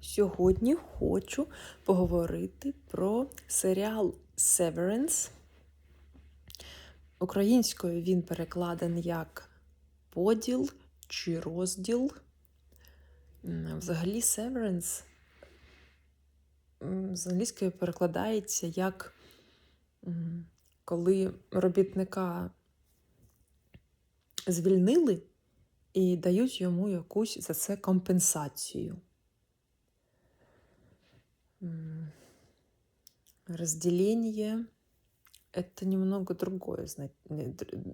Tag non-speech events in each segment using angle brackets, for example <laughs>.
Сьогодні хочу поговорити про серіал Severance. Українською він перекладений як поділ чи розділ. Взагалі, Severance з англійської перекладається як коли робітника звільнили і дають йому якусь за це компенсацію. Разделение – это немного другое,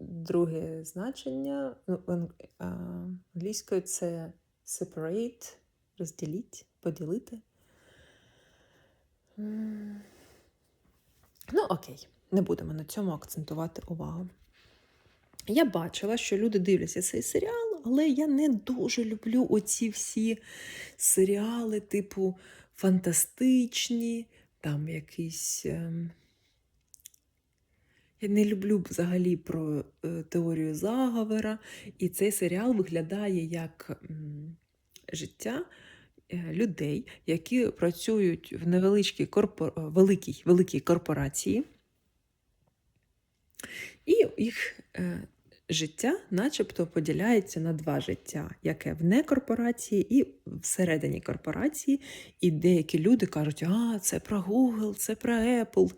друге значення. Ну, Англійською це separate, розділіть, поділити. Ну, окей, не будемо на цьому акцентувати увагу. Я бачила, що люди дивляться цей серіал, але я не дуже люблю оці всі серіали, типу фантастичні, там якісь. ем, Я не люблю взагалі про е, теорію заговора, і цей серіал виглядає як життя е, людей, які працюють в невеличкій корпор... е, великій, великій корпорації, і їх життя начебто поділяється на два життя: яке вне корпорації і всередині корпорації. І деякі люди кажуть, а це про Google, це про Apple.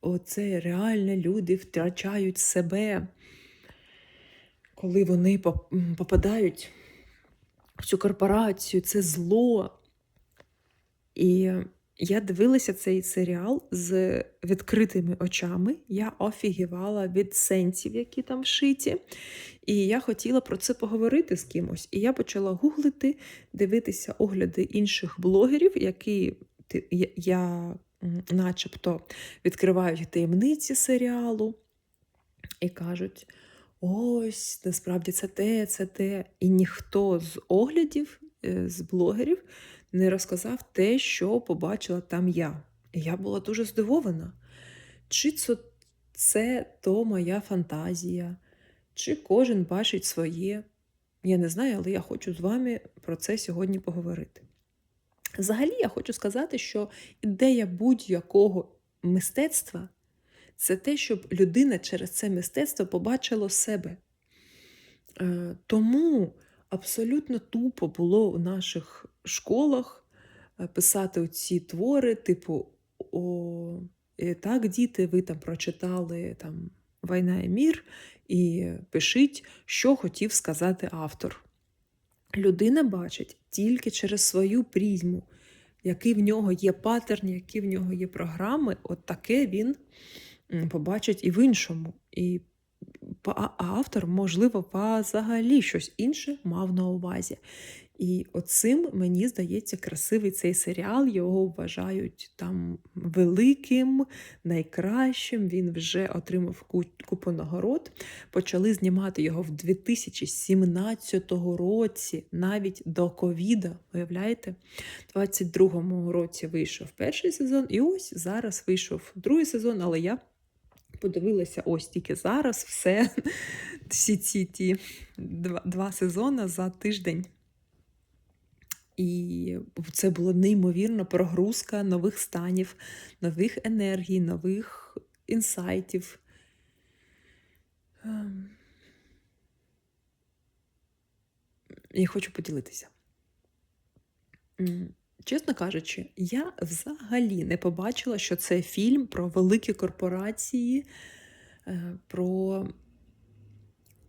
Оце реально люди втрачають себе, коли вони попадають в цю корпорацію, це зло. І я дивилася цей серіал з відкритими очами. Я офігівала від сенсів, які там вшиті. І я хотіла про це поговорити з кимось. І я почала гуглити, дивитися огляди інших блогерів, які я- начебто відкривають таємниці серіалу і кажуть: ось, насправді це те, це те. І ніхто з оглядів, е, з блогерів не розказав те, що побачила там я. Я була дуже здивована. Чи це, це то моя фантазія, чи кожен бачить своє. Я не знаю, але я хочу з вами про це сьогодні поговорити. Взагалі, я хочу сказати, що ідея будь-якого мистецтва це те, щоб людина через це мистецтво побачила себе. Е, Тому абсолютно тупо було у наших школах е, писати ці твори, типу, о, е, так, діти, ви там прочитали там Війна і мір, і пишіть, що хотів сказати автор. Людина бачить тільки через свою призму, який в нього є паттерн, які в нього є програми, от таке він побачить і в іншому. І автор, можливо, взагалі щось інше мав на увазі. І оцим, мені здається, красивий цей серіал. Його вважають там великим, найкращим. Він вже отримав ку- купу нагород. Почали знімати його в 2017 році, навіть до ковіда. Уявляєте? У 22-му році вийшов перший сезон, і ось зараз вийшов другий сезон, але я подивилася ось тільки зараз все, <laughs> всі ці ті два, два сезони за тиждень. І це було неймовірно прогрузка нових станів, нових енергій, нових інсайтів. Ем. Я хочу поділитися. Чесно кажучи, я взагалі не побачила, що це фільм про великі корпорації, е, про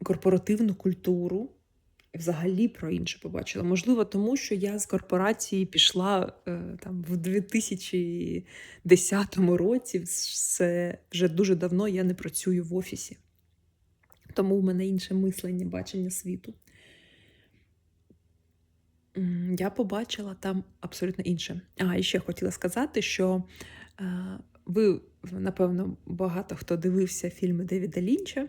корпоративну культуру. Взагалі про інше побачила. Можливо, тому що я з корпорації пішла е, там в 2010 році. Це вже дуже давно я не працюю в офісі. Тому в мене інше мислення, бачення світу. Я побачила там абсолютно інше. А, і ще хотіла сказати, що е, ви, напевно, багато хто дивився фільми Девіда Лінча,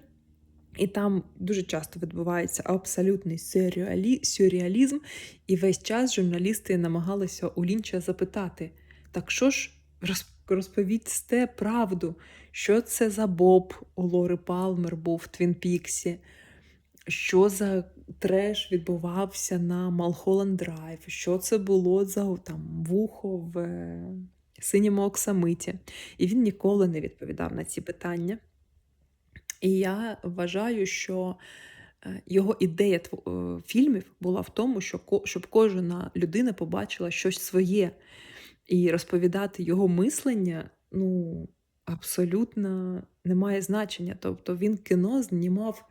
і там дуже часто відбувається абсолютний сюрреалі... сюрреалізм, і весь час журналісти намагалися у Лінча запитати: так що ж, роз- розповісте правду, що це за Боб у Лори Палмер був в Твін Піксі? Що за треш відбувався на Малхолланд Драйв, що це було за там, вухо в е, синьому оксамиті. І він ніколи не відповідав на ці питання. І я вважаю, що е, його ідея е, фільмів була в тому, щоб кожна людина побачила щось своє і розповідати його мислення, ну, абсолютно не має значення. Тобто він кіно знімав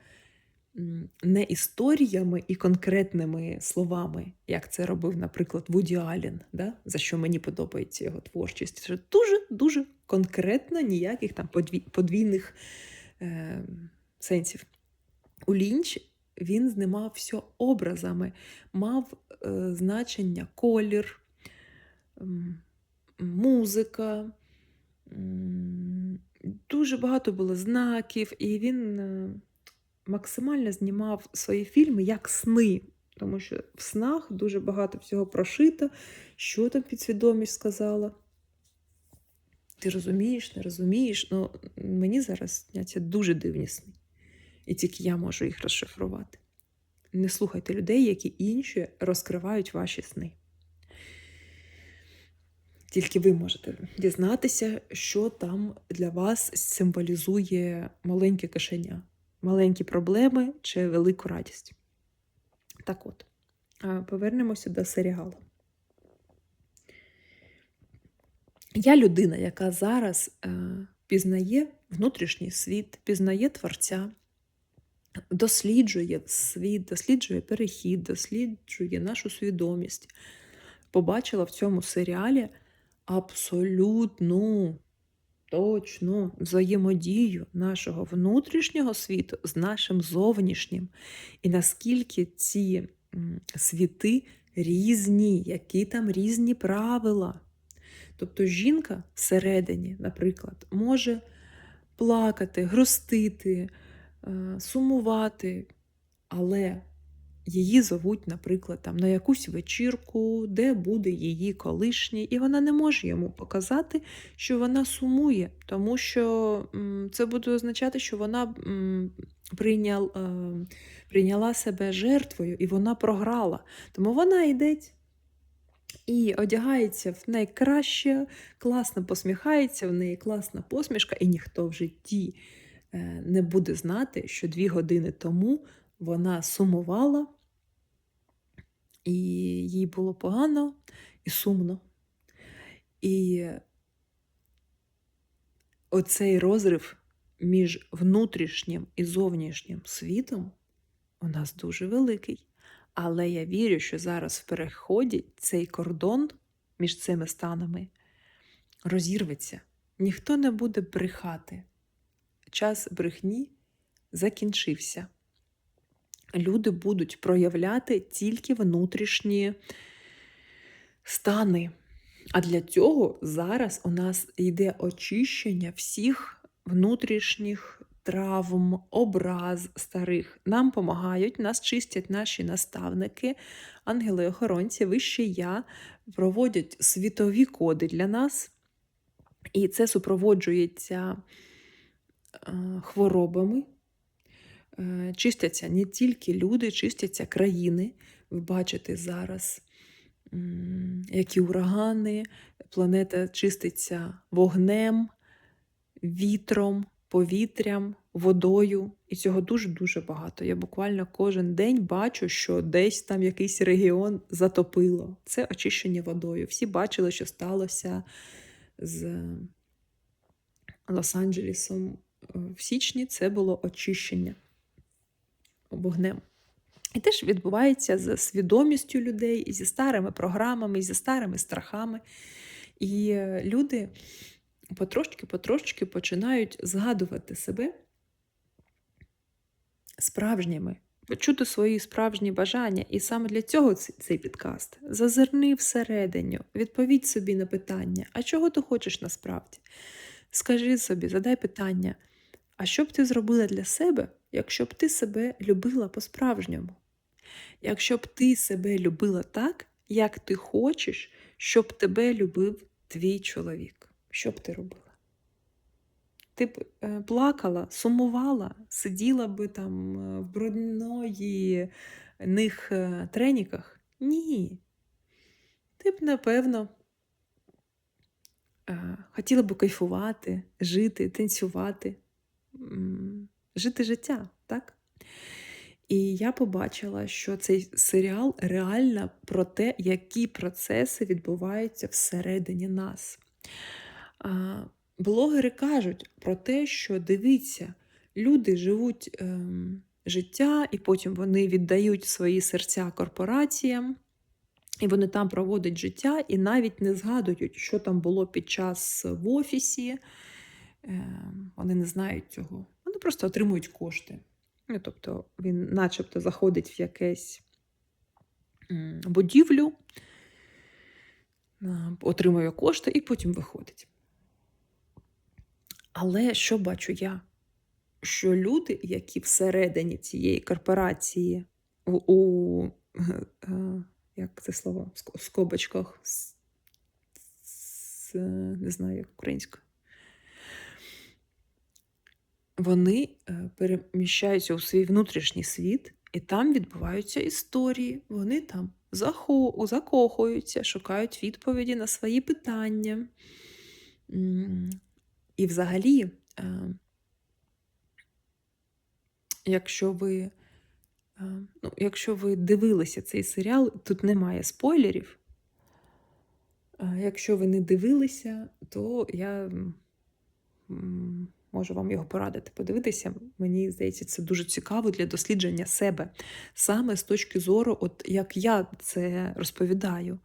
не історіями і конкретними словами, як це робив, наприклад, Вуді Аллен, да? за що мені подобається його творчість. Це дуже-дуже конкретно ніяких там подвій- подвійних е, сенсів. У Лінч він знімав все образами, мав е, значення колір, м, музика. м, Дуже багато було знаків, і він е, максимально знімав свої фільми як сни, тому що в снах дуже багато всього прошито, що там підсвідомість сказала. Ти розумієш, не розумієш. Ну, мені зараз сняться дуже дивні сни. І тільки я можу їх розшифрувати. Не слухайте людей, які інші розкривають ваші сни. Тільки ви можете дізнатися, що там для вас символізує маленьке кишеня, маленькі проблеми чи велику радість. Так от, повернемося до серіалу. Я людина, яка зараз е, пізнає внутрішній світ, пізнає творця, досліджує світ, досліджує перехід, досліджує нашу свідомість. Побачила в цьому серіалі абсолютну, точну взаємодію нашого внутрішнього світу з нашим зовнішнім. І наскільки ці світи різні, які там різні правила. Тобто жінка всередині, наприклад, може плакати, грустити, е, сумувати, але її зовуть, наприклад, там, на якусь вечірку, де буде її колишній, і вона не може йому показати, що вона сумує, тому що це буде означати, що вона м, прийнял, е, прийняла себе жертвою і вона програла. Тому вона йде і одягається в найкраще, класно посміхається, в неї класна посмішка, і ніхто в житті е, не буде знати, що дві години тому вона сумувала, і їй було погано і сумно. І оцей розрив між внутрішнім і зовнішнім світом у нас дуже великий. Але я вірю, що зараз в переході цей кордон між цими станами розірветься. Ніхто не буде брехати. Час брехні закінчився. Люди будуть проявляти тільки внутрішні стани. А для цього зараз у нас йде очищення всіх внутрішніх травм, образ старих. Нам допомагають, нас чистять наші наставники, ангели-охоронці, вище я, проводять світові коди для нас. І це супроводжується е, хворобами. Е, Чистяться не тільки люди, чистяться країни. Ви бачите зараз, які урагани, планета чиститься вогнем, вітром, повітрям, водою. І цього дуже-дуже багато. Я буквально кожен день бачу, що десь там якийсь регіон затопило. Це очищення водою. Всі бачили, що сталося з Лос-Анджелесом е, в січні. Це було очищення вогнем. І теж відбувається з свідомістю людей, і зі старими програмами, і зі старими страхами. І е, люди потрошки-потрошки починають згадувати себе справжніми, почути свої справжні бажання. І саме для цього цей підкаст. Зазирни всерединю, відповідь собі на питання, а чого ти хочеш насправді? Скажи собі, задай питання, а що б ти зробила для себе, якщо б ти себе любила по-справжньому? Якщо б ти себе любила так, як ти хочеш, щоб тебе любив твій чоловік, що б ти робила? Ти б е, плакала, сумувала, сиділа би там е, в брудної них е, треніках? Ні. Ти б, напевно, хотіла б кайфувати, жити, танцювати, жити життя, так? І я побачила, що цей серіал реально про те, які процеси відбуваються всередині нас. Блогери кажуть про те, що дивіться, люди живуть ем, життя, і потім вони віддають свої серця корпораціям, і вони там проводять життя і навіть не згадують, що там було під час в офісі. Ем, Вони не знають цього. Вони просто отримують кошти. Ну, Тобто він начебто заходить в якесь будівлю, отримує кошти і потім виходить. Але що бачу я? Що люди, які всередині цієї корпорації у, у е, е, як це слово, в скобочках, с- с- не знаю, як українською, вони е, переміщаються у свій внутрішній світ, і там відбуваються історії. Вони там закохуються, шукають відповіді на свої питання. І взагалі, е, якщо ви, е, ну, якщо ви дивилися цей серіал, тут немає спойлерів. Якщо ви не дивилися, то я можу вам його порадити. Подивитися. Мені здається, це дуже цікаво для дослідження себе. Саме з точки зору, от як я це розповідаю,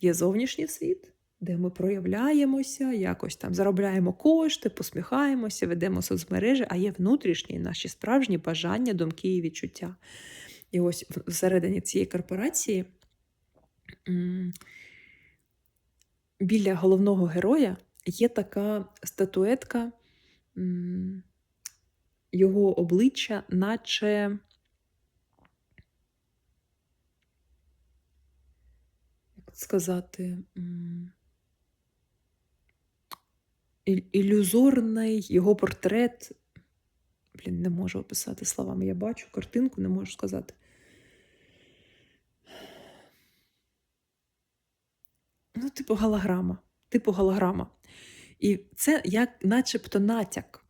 є зовнішній світ, де ми проявляємося, якось там заробляємо кошти, посміхаємося, ведемо соцмережі, а є внутрішні наші справжні бажання, думки і відчуття. І ось всередині цієї корпорації біля головного героя є така статуетка його обличчя, наче. Як сказати, ілюзорний його портрет. Блін, не можу описати словами. Я бачу картинку, не можу сказати. Ну, типу голограма. Типу голограма. І це як начебто натяк,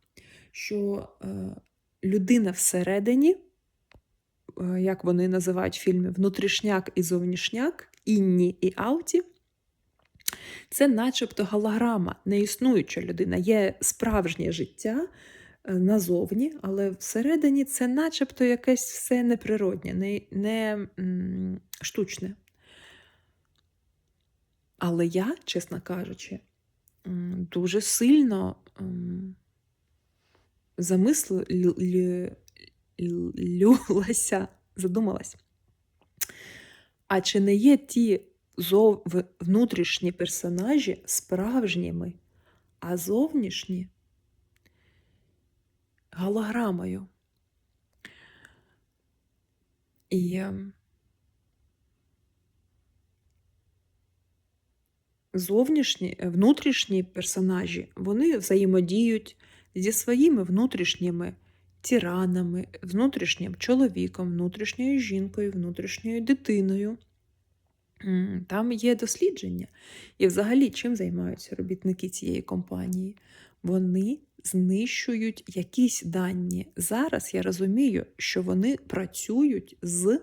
що е, людина всередині, е, як вони називають в фільмі, внутрішняк і зовнішняк, інні і ауті, це начебто голограма, не існуюча людина. Є справжнє життя е, назовні, але всередині це начебто якесь все неприроднє, не, не штучне. Але я, чесно кажучи, дуже сильно м, замислилася, задумалась. А чи не є ті внутрішні персонажі справжніми, а зовнішні голограмою? І зовнішні, е, внутрішні персонажі вони взаємодіють зі своїми внутрішніми тиранами, внутрішнім чоловіком, внутрішньою жінкою, внутрішньою дитиною. Там є дослідження. І взагалі, чим займаються робітники цієї компанії? Вони знищують якісь дані. Зараз я розумію, що вони працюють з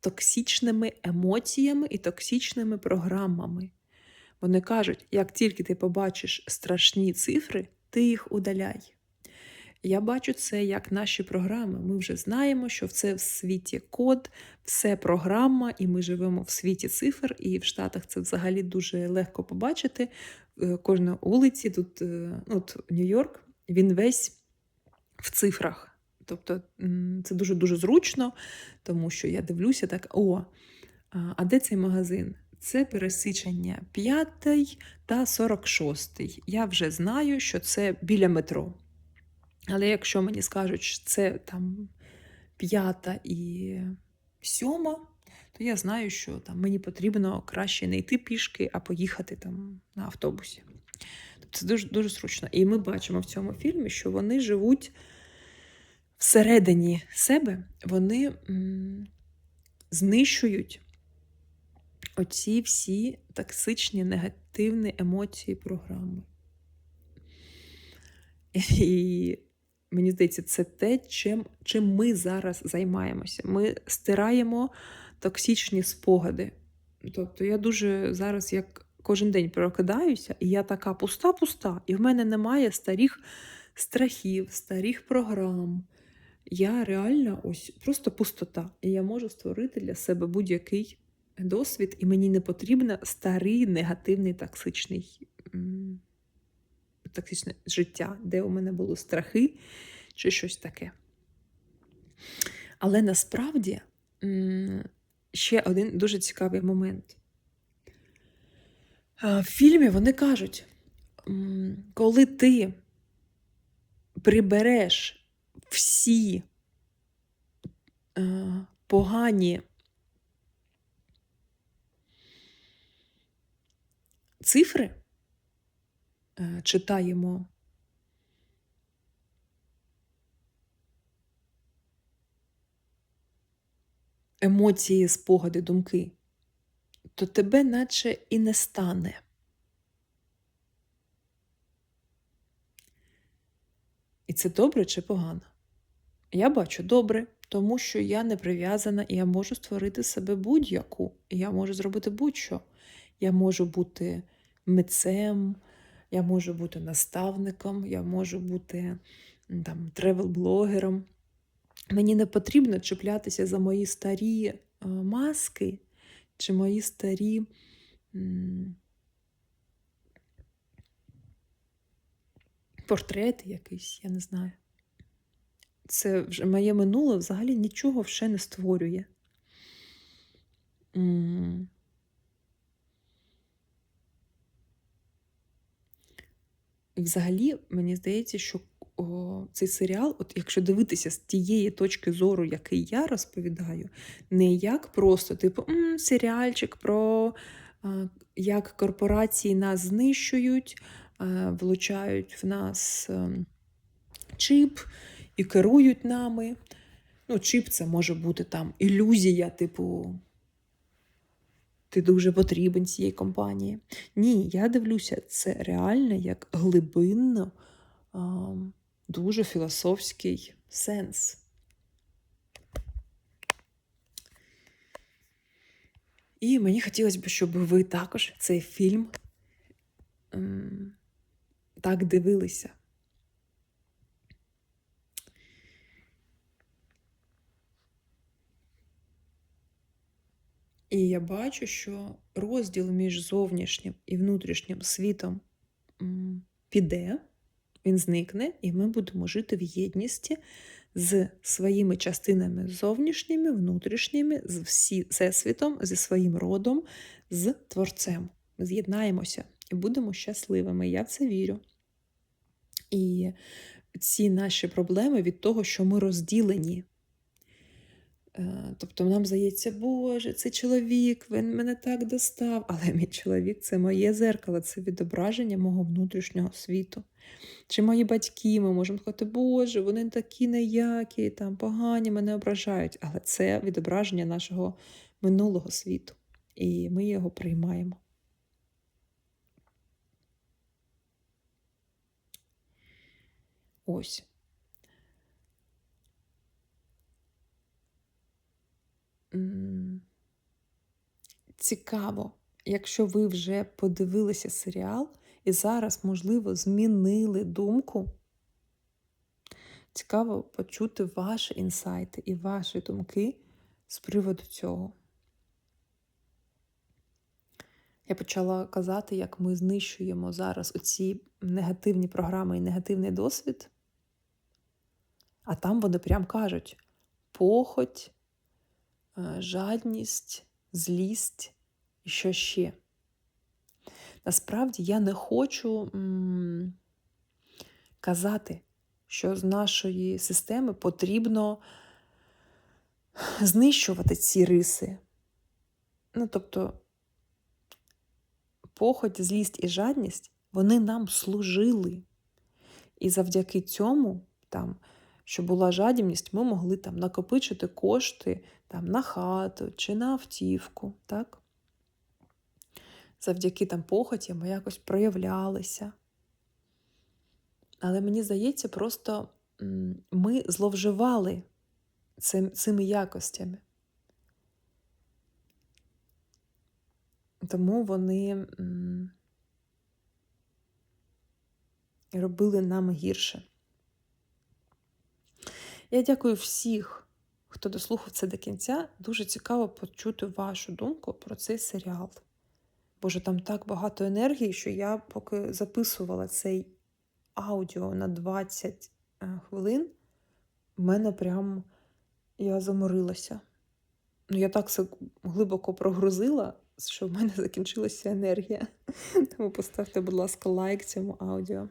токсичними емоціями і токсичними програмами. Вони кажуть, як тільки ти побачиш страшні цифри, ти їх удаляй. Я бачу це як наші програми. Ми вже знаємо, що це в світі код, все програма, і ми живемо в світі цифр. І в Штатах це взагалі дуже легко побачити. Е, Кожна вулиці, тут е, ну, от Нью-Йорк, він весь в цифрах. Тобто це дуже дуже зручно, тому що я дивлюся так: о, а де цей магазин? Це пересичення 5 та 46. Я вже знаю, що це біля метро. Але якщо мені скажуть, що це там п'ята і сьома, то я знаю, що там мені потрібно краще не йти пішки, а поїхати там на автобусі. Тобто Це дуже дуже зручно. І ми бачимо в цьому фільмі, що вони живуть всередині себе, вони знищують оці всі токсичні негативні емоції програми. І мені здається, це те, чим, чим ми зараз займаємося. Ми стираємо токсичні спогади. Тобто я дуже зараз як кожен день прокидаюся, і я така пуста-пуста, і в мене немає старих страхів, старих програм. Я реально ось просто пустота. І я можу створити для себе будь-який досвід, і мені не потрібно старий негативний токсичний токсичне життя, де у мене були страхи чи щось таке. Але насправді ще один дуже цікавий момент. В фільмі вони кажуть, коли ти прибереш всі погані цифри, читаємо емоції, спогади, думки, то тебе наче і не стане. І це добре чи погано? Я бачу добре, тому що я не прив'язана і я можу створити себе будь-яку. І я можу зробити будь-що. Я можу бути митцем, я можу бути наставником, я можу бути там, тревел-блогером. Мені не потрібно чіплятися за мої старі е, маски чи мої старі. Портрети якісь, я не знаю. Це вже моє минуле взагалі нічого вже не створює. І взагалі, мені здається, що о, цей серіал, от якщо дивитися з тієї точки зору, який я розповідаю, не як просто, типу, М, серіальчик про а, як корпорації нас знищують, а, влучають в нас а, ем, чип і керують нами. Ну, Чип це може бути там ілюзія, типу ти дуже потрібен цієї компанії. Ні, я дивлюся, це реально як глибинно, дуже філософський сенс. І мені хотілося б, щоб ви також цей фільм так дивилися. І я бачу, що розділ між зовнішнім і внутрішнім світом піде, він зникне, і ми будемо жити в єдності з своїми частинами зовнішніми, внутрішніми, з всесвітом, зі своїм родом, з Творцем. Ми з'єднаємося і будемо щасливими. Я в це вірю. І ці наші проблеми від того, що ми розділені. Е, тобто нам здається, Боже, це чоловік, він мене так достав. Але мій чоловік це моє зеркало, це відображення мого внутрішнього світу. Чи мої батьки, ми можемо сказати, Боже, вони такі неякі, там погані, мене ображають. Але це відображення нашого минулого світу. І ми його приймаємо. Ось. Цікаво, якщо ви вже подивилися серіал і зараз, можливо, змінили думку. Цікаво почути ваші інсайти і ваші думки з приводу цього. Я почала казати, як ми знищуємо зараз оці негативні програми і негативний досвід, а там вони прям кажуть: похоть, жадність, злість і що ще. Насправді я не хочу казати, що з нашої системи потрібно знищувати ці риси. Ну, тобто, похоть, злість і жадність Вони нам служили. І завдяки цьому, там, що була жадібність, ми могли там накопичити кошти там, на хату чи на автівку. Так? Завдяки там похоті ми якось проявлялися. Але мені здається, просто ми зловживали цим, цими якостями. Тому вони робили нам гірше. Я дякую всіх, хто дослухав це до кінця. Дуже цікаво почути вашу думку про цей серіал. Боже, там так багато енергії, що я поки записувала цей аудіо на 20 е, хвилин, в мене прям я заморилася. Ну, я так це глибоко прогрузила, що в мене закінчилася енергія. <laughs> Тому поставте, будь ласка, лайк цьому аудіо.